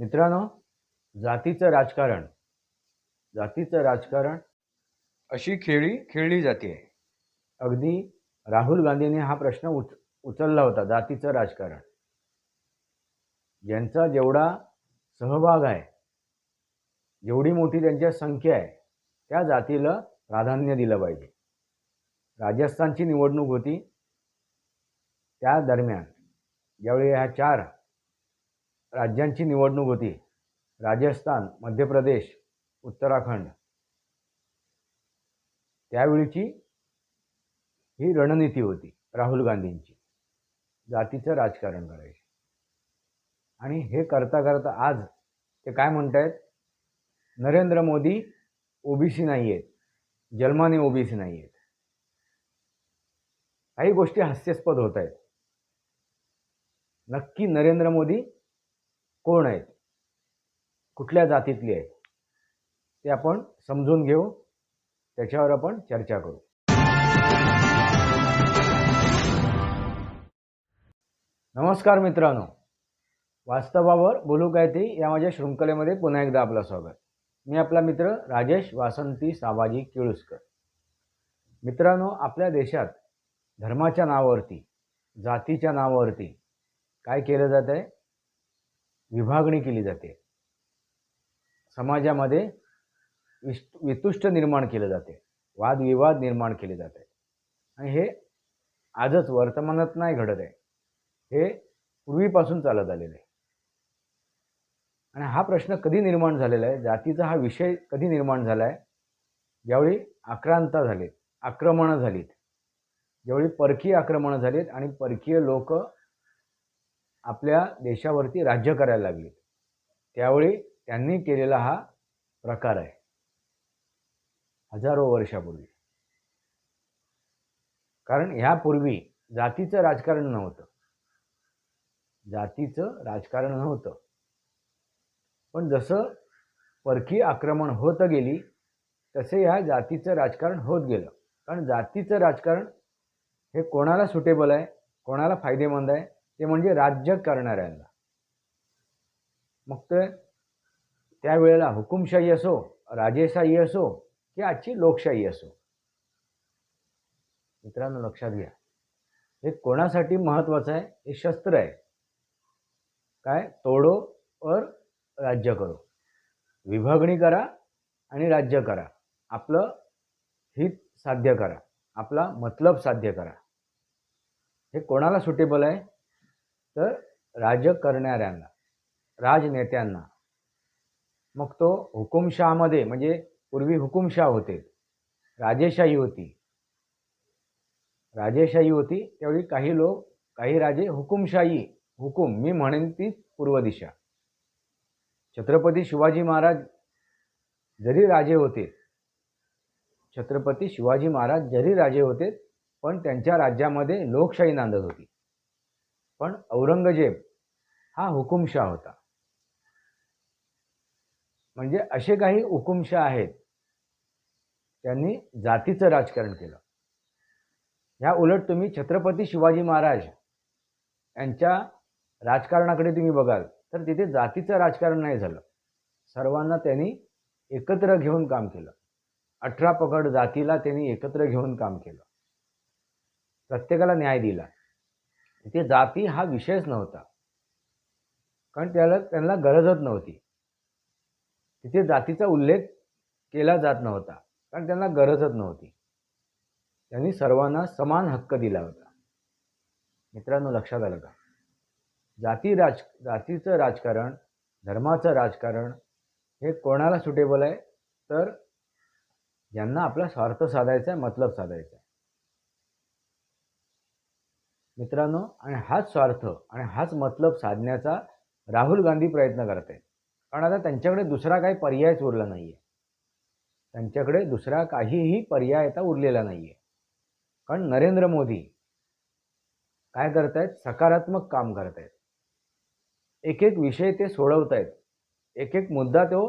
मित्रांनो जातीचं राजकारण. जातीचं राजकारण अशी खेळी खेळली जाते. अगदी राहुल गांधींनी हा प्रश्न उच उचलला होता जातीचं राजकारण. ज्यांचा जेवढा सहभाग आहे जेवढी मोठी त्यांची संख्या आहे त्या जातीला प्राधान्य दिलं पाहिजे. राजस्थानची निवडणूक होती त्या दरम्यान ज्यावेळी ह्या चार राज्यांची निवडणूक होती. राजस्थान मध्य प्रदेश उत्तराखंड. त्यावेळीची ही रणनीती होती राहुल गांधींची. जातीचं राजकारण करायचे. आणि हे करता करता आज ते काय म्हणतायत? नरेंद्र मोदी ओबीसी नाही आहेत जन्माने ओबीसी नाही आहेत काही गोष्टी हास्यास्पद होत आहेत. नक्की नरेंद्र मोदी कोण आहेत? कुठल्या जातीतली आहेत? ते आपण समजून घेऊ. त्याच्यावर आपण चर्चा करू. नमस्कार मित्रांनो. वास्तवावर बोलू काय ते? या माझ्या शृंखलेमध्ये पुन्हा एकदा आपलं स्वागत. मी आपला मित्र राजेश वासंती साबाजी केळुसकर. मित्रांनो आपल्या देशात धर्माच्या नावावरती जातीच्या नावावरती काय केलं जात आहे विभागणी केली जाते. समाजामध्ये विश वितुष्ट निर्माण केलं जाते. वादविवाद निर्माण केले जाते. आणि हे आजच वर्तमानात नाही घडत आहे. हे पूर्वीपासून चालत आलेलं आहे. आणि हा प्रश्न कधी निर्माण झालेला आहे? जातीचा हा विषय कधी निर्माण झाला आहे? ज्यावेळी आक्रांता झालीत आक्रमणं झालीत. ज्यावेळी परकीय आक्रमणं झालीत आणि परकीय लोक आपल्या देशावरती राज्य करायला लागले. त्यावेळी त्यांनी केलेला हा प्रकार आहे. हजारो वर्षापूर्वी. कारण ह्यापूर्वी जातीचं राजकारण नव्हतं. जातीचं राजकारण नव्हतं. पण जसं परकीय आक्रमण होत गेली तसे ह्या जातीचं राजकारण होत गेलं. कारण जातीचं राजकारण हे कोणाला सुटेबल आहे कोणाला फायदेमंद आहे ते म्हणजे राज्य करणाऱ्यांना. मग ते त्यावेळेला हुकुमशाही असो राजेशाही असो की आजची लोकशाही असो. मित्रांनो लक्षात घ्या. हे कोणासाठी महत्वाचं आहे? हे शस्त्र आहे. काय? तोडो और राज्य करो. विभागणी करा आणि राज्य करा. आपलं हित साध्य करा. आपला मतलब साध्य करा. हे कोणाला सुटेबल आहे? तर राज्य करणाऱ्यांना राजनेत्यांना. मग तो हुकुमशहामध्ये म्हणजे पूर्वी हुकुमशाह होते राजेशाही होती. राजेशाही होती त्यावेळी काही लोक काही राजे हुकुमशाही हुकुम मी म्हणेन तीच पूर्व दिशा. छत्रपती शिवाजी महाराज जरी राजे होते छत्रपती शिवाजी महाराज जरी राजे होते पण त्यांच्या राज्यामध्ये लोकशाही नांदत होती. पण औरंगजेब हा हुकुमशाह होता. म्हणजे असे काही हुकुमशाह आहेत त्यांनी जातीचं राजकारण केलं. ह्या उलट तुम्ही छत्रपती शिवाजी महाराज यांच्या राजकारणाकडे तुम्ही बघाल तर तिथे जातीचं राजकारण नाही झालं. सर्वांना त्यांनी एकत्र घेऊन काम केलं. अठरा पकड जातीला त्यांनी एकत्र घेऊन काम केलं. प्रत्येकाला न्याय दिला. तिथे जाती हा विषयच नव्हता. कारण त्याला त्यांना गरजच नव्हती. तिथे जातीचा उल्लेख केला जात नव्हता. कारण त्यांना गरजच नव्हती. त्यांनी सर्वांना समान हक्क दिला होता. मित्रांनो लक्षात आलं का? जाती राज जातीचं राजकारण धर्माचं राजकारण हे कोणाला सुटेबल आहे? तर ज्यांना आपला स्वार्थ साधायचा आहे मतलब साधायचा आहे. मित्रांनो आणि हाच स्वार्थ आणि हाच मतलब साधण्याचा राहुल गांधी प्रयत्न करत. आहेत कारण आता त्यांच्याकडे दुसरा काही पर्यायच उरला नाही आहे त्यांच्याकडे दुसरा काहीही पर्याय आता उरलेला नाही आहे कारण नरेंद्र मोदी काय करतायत? सकारात्मक काम करत आहेत एक एक विषय ते सोडवत आहेत एक एक मुद्दा तो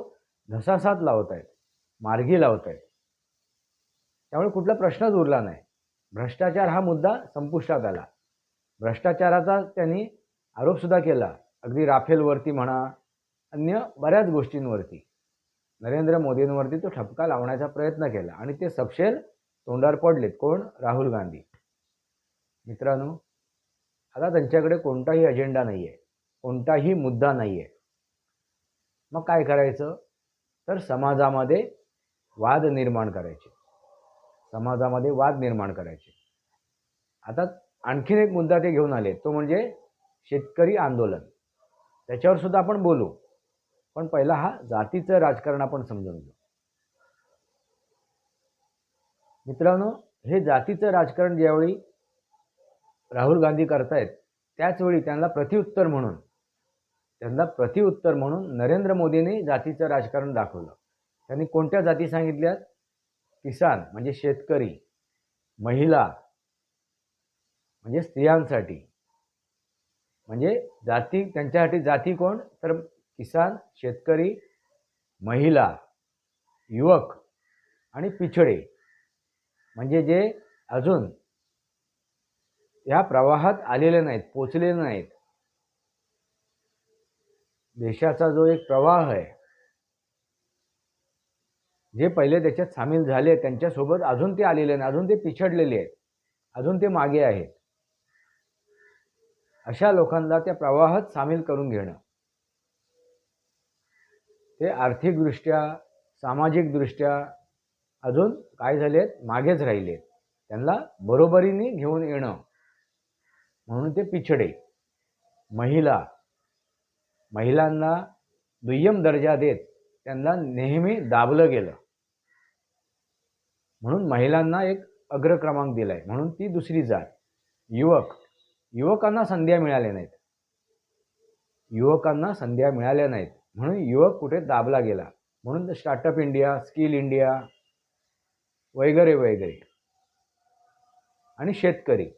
घसासात लावत आहेत मार्गी लावत आहेत त्यामुळे कुठला प्रश्नच उरला नाही. भ्रष्टाचार हा मुद्दा संपुष्टात आला. भ्रष्टाचाराचा त्यांनी आरोपसुद्धा केला. अगदी राफेलवरती म्हणा अन्य बऱ्याच गोष्टींवरती. नरेंद्र मोदींवरती तो ठपका लावण्याचा प्रयत्न केला आणि ते सपशेल तोंडावर पडलेत. कोण? राहुल गांधी. मित्रांनो आता त्यांच्याकडे कोणताही अजेंडा नाही आहे कोणताही मुद्दा नाही आहे मग काय करायचं? तर समाजामध्ये वाद निर्माण करायचे. समाजामध्ये वाद निर्माण करायचे. आता आणखीन एक मुद्दा ते घेऊन आले. तो म्हणजे शेतकरी आंदोलन. त्याच्यावर सुद्धा आपण बोलू. पण पहिला हा जातीचं राजकारण आपण समजून घेऊ. मित्रांनो हे जातीचं राजकारण ज्यावेळी राहुल गांधी करतायत त्याचवेळी त्यांना प्रतिउत्तर म्हणून त्यांना प्रतिउत्तर म्हणून नरेंद्र मोदींनी जातीचं राजकारण दाखवलं. त्यांनी कोणत्या जाती सांगितल्यात? किसान म्हणजे शेतकरी महिला म्हणजे स्त्रियांसाठी. म्हणजे जाती त्यांच्यासाठी जाती कोण? तर किसान शेतकरी महिला युवक आणि पिछडे. म्हणजे जे अजून या प्रवाहात आलेले नाहीत पोचलेले नाहीत. देशाचा जो एक प्रवाह आहे जे पहिले त्याच्यात सामील झाले त्यांच्यासोबत अजून ते आलेले नाही अजून ते पिछडलेले आहेत अजून ते मागे आहेत. अशा लोकांना त्या प्रवाहात सामील करून घेणं. ते आर्थिकदृष्ट्या सामाजिकदृष्ट्या अजून काय झालेत? मागेच राहिलेत. त्यांना बरोबरीने घेऊन येणं. म्हणून ते पिछडे. महिला. महिलांना दुय्यम दर्जा देत त्यांना नेहमी दाबलं गेलं. म्हणून महिलांना एक अग्रक्रमांक दिला आहे म्हणून ती दुसरी जात. युवक. युवकांना संध्या मिळाल्या नाहीत. युवकांना संध्या मिळाल्या नाहीत. म्हणून युवक कुठे दाबला गेला? म्हणून स्टार्टअप इंडिया स्किल इंडिया वगैरे वगैरे. आणि शेतकरी.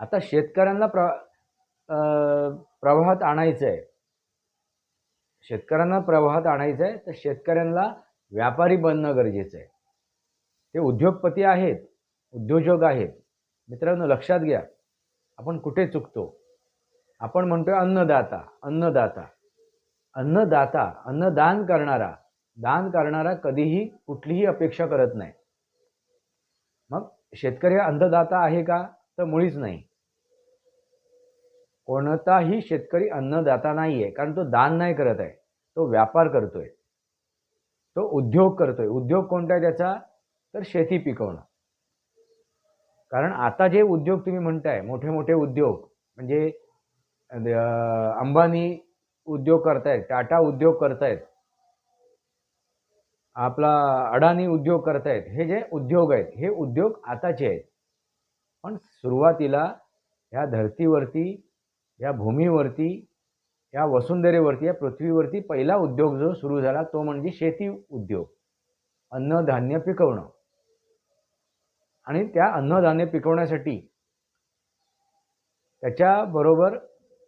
आता शेतकऱ्यांना प्र प्रवाहात आणायचं आहे शेतकऱ्यांना प्रवाहात आणायचं आहे तर शेतकऱ्यांना व्यापारी बनणं गरजेचं आहे ते उद्योगपती आहेत उद्योजक आहेत. मित्रांनो लक्षात घ्या. आपण कुठे चुकतो? आपण म्हणतोय अन्नदाता अन्नदाता. अन्नदाता अन्नदान करणारा दान करणारा कधीही कुठलीही अपेक्षा करत नाही. मग शेतकरी हा अन्नदाता आहे का? तर मुळीच नाही. कोणताही शेतकरी अन्नदाता नाही आहे कारण तो दान नाही करत आहे. तो व्यापार करतोय. तो उद्योग करतोय. उद्योग कोणता आहे त्याचा? तर शेती पिकवणं. कारण आता जे उद्योग तुम्ही म्हणताय मोठे मोठे उद्योग म्हणजे अंबानी उद्योग करतायत टाटा उद्योग करतायत आपला अडाणी उद्योग करतायत हे जे उद्योग आहेत हे उद्योग आताचे आहेत. पण सुरुवातीला ह्या धर्तीवरती या भूमीवरती या वसुंधरेवरती या पृथ्वीवरती पहिला उद्योग जो सुरू झाला तो म्हणजे शेती उद्योग. अन्नधान्य पिकवणं. आणि त्या अन्नधान्य पिकवण्यासाठी त्याच्याबरोबर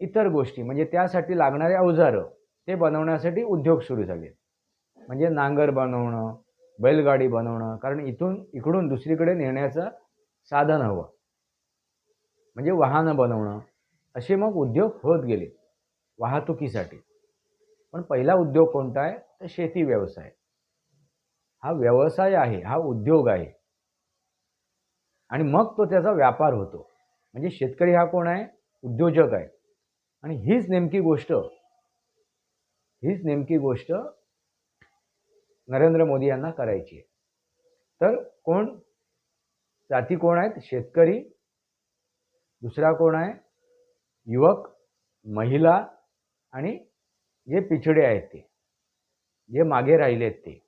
इतर गोष्टी म्हणजे त्यासाठी लागणारे अवजारं ते बनवण्यासाठी उद्योग सुरू झाले. म्हणजे नांगर बनवणं बैलगाडी बनवणं कारण इथून इकडून दुसरीकडे नेण्याचं साधन हवं. म्हणजे वाहनं बनवणं असे मग उद्योग होत गेले वाहतुकीसाठी. पण पहिला उद्योग कोणता आहे? तर शेती व्यवसाय. हा व्यवसाय आहे हा उद्योग आहे. आणि मग तो त्याचा व्यापार होतो. म्हणजे शेतकरी हा कोण आहे? उद्योजक आहे. आणि हीच नेमकी गोष्ट हीच नेमकी गोष्ट नरेंद्र मोदी यांना करायची आहे. तर कोण? जाती कोण आहेत? शेतकरी. दुसरा कोण आहे? युवक महिला आणि जे पिछडे आहेत ते जे मागे राहिले आहेत ते.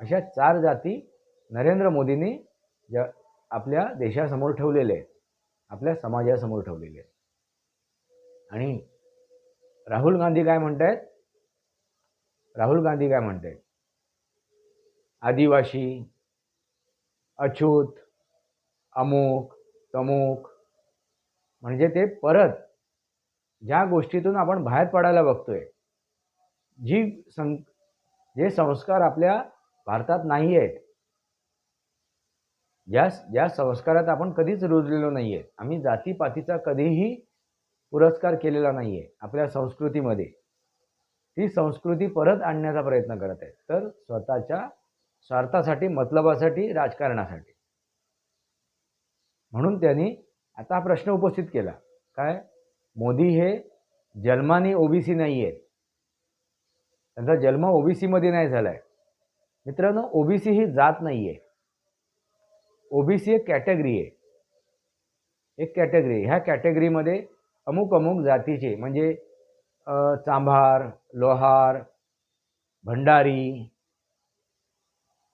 अशा चार जाती नरेंद्र मोदींनी ज आपल्या देशासमोर ठेवलेले आहेत. आपल्या समाजासमोर ठेवलेले आहेत. आणि राहुल गांधी काय म्हणतायत? राहुल गांधी काय म्हणतायत? आदिवासी अछूत अमुक तमुक म्हणजे ते परत ज्या गोष्टीतून आपण बाहेर पडायला बघतोय जी सं जे संस्कार आपल्या भारतात नाही आहेत ज्या ज्या संस्कारात आपण कधीच रुजलेलो नाही आहे आम्ही जातीपातीचा कधीही पुरस्कार केलेला नाही आहे आपल्या संस्कृतीमध्ये. ती संस्कृती परत आणण्याचा प्रयत्न करत आहे तर स्वतःच्या स्वार्थासाठी मतलबासाठी राजकारणासाठी. म्हणून त्यांनी आता हा प्रश्न उपस्थित केला. काय? मोदी हे जन्माने ओबीसी नाही आहेत त्यांचा जन्म ओबीसीमध्ये नाही झाला आहे मित्रांनो ओबीसी ही जात नाही आहे ओबीसी एक कॅटेगरी आहे. एक कॅटेगरी ह्या कॅटेगरीमध्ये अमुक अमुक जातीचे म्हणजे चांभार लोहार भंडारी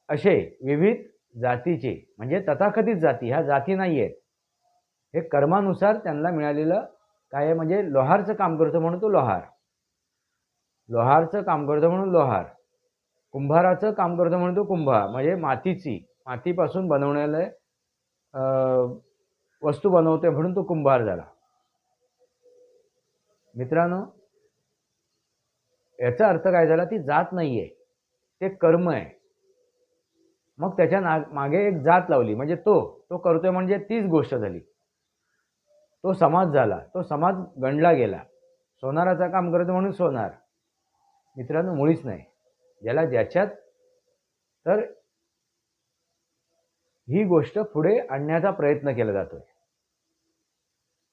असे विविध जातीचे म्हणजे तथाकथित जाती. ह्या जाती नाही आहेत. हे कर्मानुसार त्यांना मिळालेलं काय आहे म्हणजे लोहारचं काम करतो म्हणून तो लोहार. लोहारचं काम करतो म्हणून लोहार. कुंभाराचं काम करतो म्हणून तो कुंभार. म्हणजे मातीची मातीपासून बनवण्याला वस्तू बनवते म्हणून तो कुंभार झाला. मित्रांनो याचा अर्थ काय झाला? ती जात नाही आहे ते कर्म आहे. मग त्याच्या ना मागे एक जात लावली. म्हणजे तो तो करतोय म्हणजे तीच गोष्ट झाली. तो समाज झाला. तो समाज गणला गेला. सोनाराचा काम करतो म्हणून सोनार. मित्रांनो मुळीच नाही. ज्याला ज्याच्यात तर ही गोष्ट पुढे आणण्याचा प्रयत्न केला जातोय.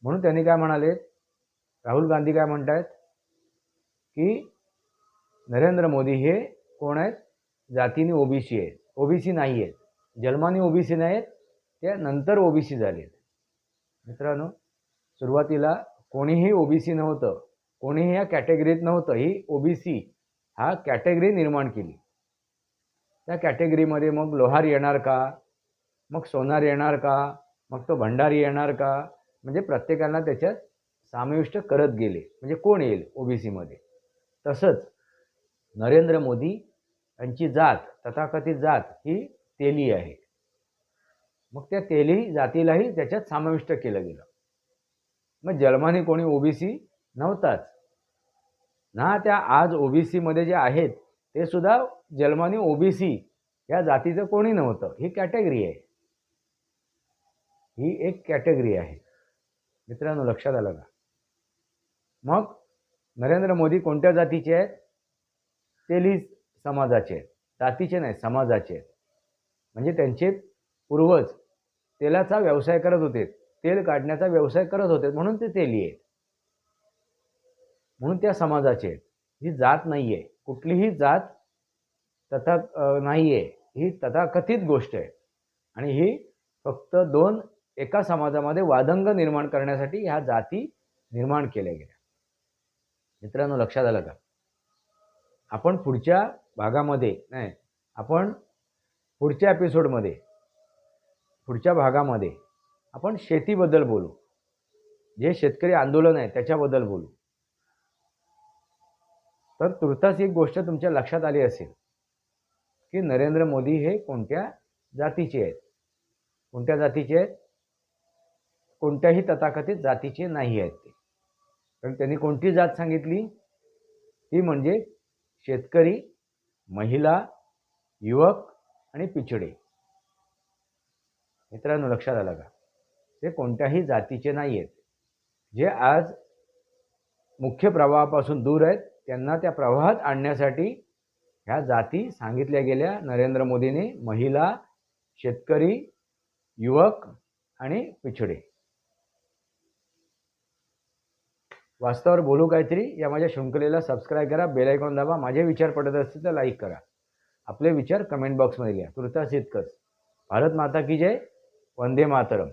म्हणून त्यांनी काय म्हणाले? राहुल गांधी काय म्हणतायत? की नरेंद्र मोदी हे कोण आहेत? जातीने ओबीसी आहेत. ओबीसी नाही आहेत. जन्माने ओबीसी नाही आहेत. ते नंतर ओबीसी झालेत मित्रांनो सुरुवातीला कोणीही ओबीसी नव्हतं. कोणीही या कॅटेगरीत नव्हतं. ही ओबीसी हा कॅटेगरी निर्माण केली. त्या कॅटेगरीमध्ये मग लोहार येणार का? मग सोनार येणार का? मग तो भंडारी येणार का? म्हणजे प्रत्येकाला त्याच्यात समाविष्ट करत गेले. म्हणजे कोण येईल? ओबीसीमध्ये तसंच नरेंद्र मोदी यांची जात तथाकथित जात ही तेली आहे. मग त्या तेली जातीलाही त्याच्यात समाविष्ट केलं गेलं. मग जन्माने कोणी ओबीसी नव्हताच. ना त्या आज ओबीसीमध्ये जे आहेत ते सुद्धा जन्माने ओबीसी या जातीचं कोणी नव्हतं. ही कॅटेगरी आहे. ही एक कॅटेगरी आहे. मित्रांनो लक्षात आलं का? मग नरेंद्र मोदी कोणत्या जातीचे आहेत? तेली समाजाचे आहेत. जातीचे नाही समाजाचे आहेत. म्हणजे त्यांचे पूर्वज तेलाचा व्यवसाय करत होते. तेल काढण्याचा व्यवसाय करत होते. म्हणून ते तेली आहेत. म्हणून त्या समाजाचे आहेत. ही जात नाही आहे कुठलीही जात तथा नाही आहे ही तथाकथित गोष्ट आहे. आणि ही फक्त दोन एका समाजामध्ये वादंग निर्माण करण्यासाठी ह्या जाती निर्माण केल्या गेल्या. मित्रांनो लक्षात आलं का? आपण पुढच्या भागामध्ये नाही आपण पुढच्या एपिसोडमध्ये पुढच्या भागामध्ये आपण शेतीबद्दल बोलू. जे शेतकरी आंदोलन आहे त्याच्याबद्दल बोलू. तर तुर्तास एक गोष्ट तुमच्या लक्षात आली असेल की नरेंद्र मोदी हे कोणत्या जातीचे आहेत? कोणत्या जातीचे आहेत? कोणत्याही तथाकथित जातीचे नाही आहेत ते. कारण त्यांनी कोणती जात सांगितली? ती म्हणजे शेतकरी महिला युवक आणि पिछडे. मित्रांनो लक्षात आलं का? ते कोणत्याही जातीचे नाही आहेत. जे आज मुख्य प्रवाहापासून दूर आहेत त्यांना त्या प्रवाहात आणण्यासाठी ह्या जाती सांगितल्या गेल्या नरेंद्र मोदीने महिला शेतकरी युवक आणि पिछडे. वास्तवावर बोलू काहीतरी या माझ्या शृंखलेला सबस्क्राईब करा बेल दाबा माझे विचार पडत असतील तर लाईक करा. आपले विचार कमेंट बॉक्समध्ये लिहा. तुर्तास इतकंच भारत माता की जय वंदे मातरम.